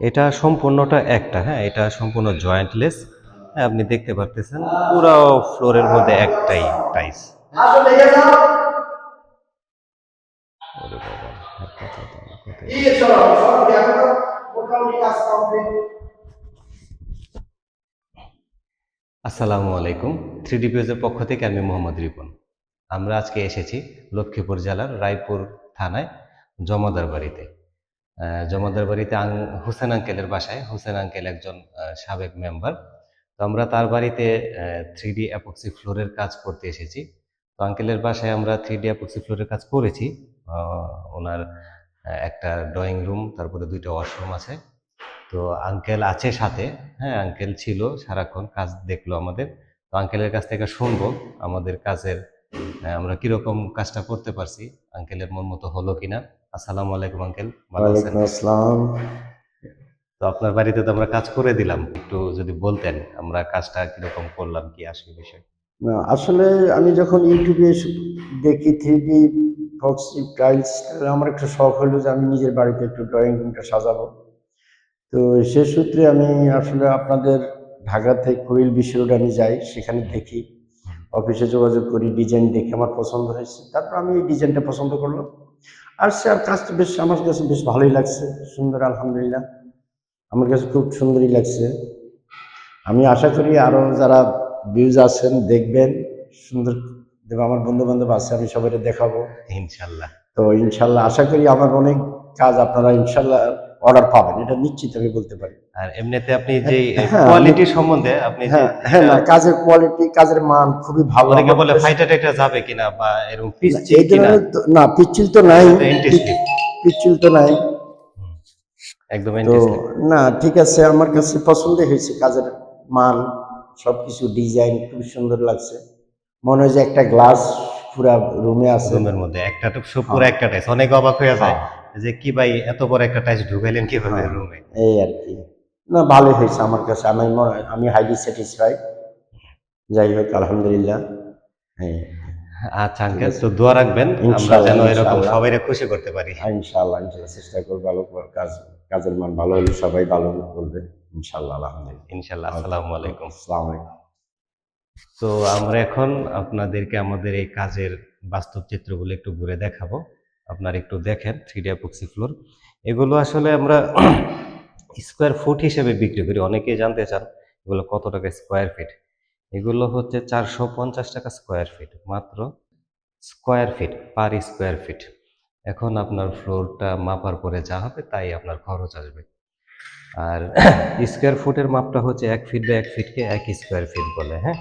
এটা সম্পূর্ণটা একটা হ্যাঁ এটা সম্পূর্ণ জয়েন্টলেস হ্যাঁ আপনি দেখতে পারতেছেন পুরো ফ্লোরের মধ্যে একটাই টাইস আসসালামু আলাইকুম। থ্রি ডিপিএসের পক্ষ থেকে আমি মোহাম্মদ রিপন। আমরা আজকে এসেছি লক্ষ্মীপুর জেলার রায়পুর থানায় জমাদার বাড়িতে। জমাদার বাড়িতে আং হোসেন আঙ্কেলের বাসায়। হোসেন আঙ্কেল একজন সাবেক মেম্বার। তো আমরা তার বাড়িতে থ্রি ডি অ্যাপক্সি ফ্লোরের কাজ করতে এসেছি। তো আঙ্কেলের বাসায় আমরা থ্রি ডি অ্যাপক্সি ফ্লোরের কাজ করেছি। ওনার একটা ড্রয়িং রুম তারপরে দুইটা ওয়াশরুম আছে। তো আঙ্কেল আছে সাথে। হ্যাঁ আঙ্কেল ছিল সারাক্ষণ, কাজ দেখল আমাদের। তো আঙ্কেলের কাছ থেকে শুনব আমাদের কাজের আমরা কীরকম কাজটা করতে পারছি। আঙ্কেলের মন মতো হলো কিনা। আসসালামু আলাইকুম আঙ্কেল। ওয়ালাইকুম আসসালাম। তো আপনার বাড়িতে তো আমরা কাজ করে দিলাম। একটু যদি বলতেন আমরা কাজটা কীরকম করলাম কি আসলে বিষয়? না, আসলে আমি যখন ইউটিউবে দেখি থ্রি ডি ফক্সি টাইলস আমার একটা শখ হলো যে আমি নিজের বাড়িতে একটু ড্রয়িং রুমটা সাজাবো। তো সে সূত্রে আমি আসলে আপনাদের ঢাকা থেকে কোয়েল বিশ্ব রোড আমি যাই সেখানে দেখি। অফিসে যোগাযোগ করি ডিজাইন দেখে আমার পছন্দ হয়েছে। তারপর আমি এই ডিজাইনটা পছন্দ করলাম। আর সে আর কাজটা বেশ আমার কাছে বেশ ভালোই লাগছে। সুন্দর আলহামদুলিল্লাহ। আমার কাছে খুব সুন্দরই লাগছে। আমি আশা করি আরও যারা ভিউজ আছেন দেখবেন। সুন্দর দেব আমার বন্ধু বান্ধব আছে আমি সবাইটা দেখাবো। ইনশাল্লাহ। তো ইনশাল্লাহ আশা করি আমার অনেক কাজ আপনারা ইনশাল্লাহ অর্ডার পাবেন এটা নিশ্চিত আমি বলতে পারি। আর এমনিতে আপনি যে হ্যাঁ, কোয়ালিটি সম্বন্ধে আপনি হ্যাঁ হ্যাঁ না কাজের কোয়ালিটি কাজের মান খুবই ভালো অনেকে বলে কাছে- ফাইটা টাইটা যাবে কিনা বা এরকম এই কিনা? না পিচ্ছিল তো নাই। পিচ্ছিল তো নাই। একদম না ঠিক আছে আমার কাছে পছন্দই হয়েছে কাজের মান সবকিছু ডিজাইন খুব সুন্দর লাগছে। মনে হয় যে একটা গ্লাস পুরা রুমে আছে। রুমের মধ্যে একটা তো পুরো একটা টাইস অনেক অবাক হয়ে যায়। যে কি ভাই এত বড় একটা টাইস ঢুকাইলেন কীভাবে হ্যাঁ। রুমে এই আর কি। না ভালো হয়েছে আমার কাছে। আমি আমি হাইলি স্যাটিসফাইড যাই হোক আলহামদুলিল্লাহ। হ্যাঁ। আচ্ছা আঙ্কেল তো দোয়া রাখবেন। আমরা যেন এরকম ইনশাআল্লাহ। সবাই খুশি করতে পারি। আর ইনশাআল্লাহ ইনশাআল্লাহ চেষ্টা করব ভালো কাজ কাজের মান ভালো হলে সবাই ভালো বলবে ইনশাআল্লাহ আলহামদুলিল্লাহ। ইনশাল্লাহ আসসালামু আলাইকুম। আসসালামু আলাইকুম। তো আমরা এখন আপনাদেরকে আমাদের এই কাজের বাস্তব চিত্রগুলো একটু ঘুরে দেখাবো। আপনারা একটু দেখেন থ্রি ডি অ্যাপক্সি ফ্লোর এগুলো আসলে আমরা স্কোয়ার ফুট হিসেবে বিক্রি করি, অনেকেই জানতে চান এগুলো কত টাকা স্কোয়ার ফিট এগুলো হচ্ছে চারশো পঞ্চাশ টাকা স্কোয়ার ফিট মাত্র square feet per square feet এখন আপনার ফ্লোরটা মাপার পরে যা হবে তাই আপনার খরচ আসবে। আর স্কোয়ার ফুটের মাপটা হচ্ছে এক ফিট বা এক ফিটকে এক স্কোয়ার ফিট বলে হ্যাঁ?